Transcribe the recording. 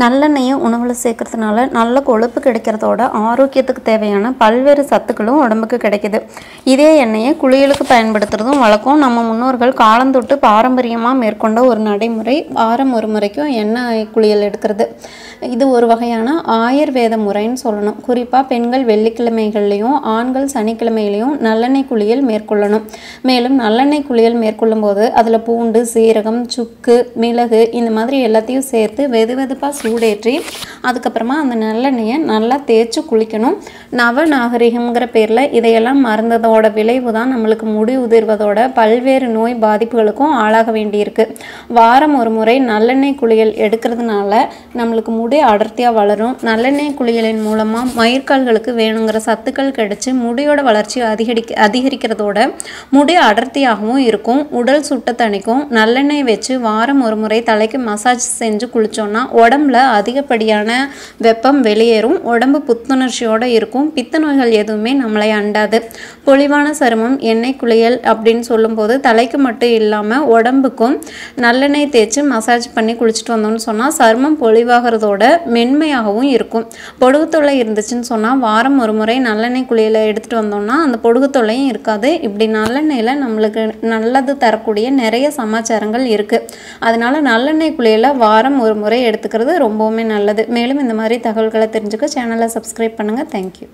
நல்லெண்ணெயை உணவில் சேர்க்கறதுனால நல்ல கொழுப்பு கிடைக்கிறதோட ஆரோக்கியத்துக்கு தேவையான பல்வேறு சத்துக்களும் உடம்புக்கு கிடைக்கிது. இதே எண்ணெயை குளியலுக்கு பயன்படுத்துறதும் வழக்கம். நம்ம முன்னோர்கள் காலந்தொட்டு பாரம்பரியமாக மேற்கொண்ட ஒரு நடைமுறை வாரம் ஒரு முறைக்கும் எண்ணெய் குளியல் எடுக்கிறது. இது ஒரு வகையான ஆயுர்வேத முறைன்னு சொல்லணும். குறிப்பாக பெண்கள் வெள்ளிக்கிழமைகள்லையும் ஆண்கள் சனிக்கிழமையிலையும் நல்லெண்ணெய் குளியல் மேற்கொள்ளணும். மேலும் நல்லெண்ணெய் குளியல் மேற்கொள்ளும் போது அதில் பூண்டு சீரகம் சுக்கு மிளகு இந்த மாதிரி எல்லாத்தையும் சேர்த்து வெது வெதுப்பாக சூடேற்றி அதுக்கப்புறமா அந்த நல்லெண்ணெயை நல்லா தேய்ச்சி குளிக்கணும். நவ நாகரிகம்ங்கிற பேரில் இதையெல்லாம் மறந்ததோட விளைவு தான் நம்மளுக்கு முடி உதிர்வதோட பல்வேறு நோய் பாதிப்புகளுக்கும் ஆளாக வேண்டியிருக்கு. வாரம் ஒரு முறை நல்லெண்ணெய் குளியல் எடுக்கிறதுனால நம்மளுக்கு முடி அடர்த்தியாக வளரும். நல்லெண்ணெய் குளியலின் மூலமாக மயிர்கால்களுக்கு வேணுங்கிற சத்துக்கள் கிடைச்சி முடியோட வளர்ச்சி அதிகரிக்க அதிகரிக்கிறதோட முடி அடர்த்தியாகவும் இருக்கும். உடல் சுட்டத்தணிக்கும் நல்லெண்ணெய் வச்சு வாரம் ஒரு முறை தலைக்கு மசாஜ் செஞ்சு குளித்தோன்னா உடம்புல அதிகப்படியான வெப்பம் வெளியேறும். உடம்பு புத்துணர்ச்சியோடு இருக்கும். பித்த நோய்கள் எதுவுமே நம்மளை அண்டாது. பொலிவான சருமம் எண்ணெய் குளியல் அப்படின்னு சொல்லும்போது தலைக்கு மட்டும் இல்லாமல் உடம்புக்கும் நல்லெண்ணெய் தேய்ச்சி மசாஜ் பண்ணி குளிச்சுட்டு வந்தோம்னு சொன்னால் சருமம் பொலிவாகிறதோட மென்மையாகவும் இருக்கும். பொடுகு தொல்லை இருந்துச்சுன்னு சொன்னால் வாரம் ஒரு முறை நல்லெண்ணெய் குளியலை எடுத்துகிட்டு வந்தோம்னா அந்த பொடுகு தொல்லையும் இருக்காது. இப்படி நல்லெண்ணெயில் நம்மளுக்கு நல்லது தரக்கூடிய நிறைய சமாச்சாரங்கள் இருக்குது அதனால் நல்லெண்ணெய் குளியலை வாரம் ஒரு முறை எடுத்துக்கிறது ரொம்பவுமே நல்லது. மேலும் இந்த மாதிரி தகவல்களை தெரிஞ்சுக்க சேனலை சப்ஸ்கிரைப் பண்ணுங்கள் தேங்க்யூ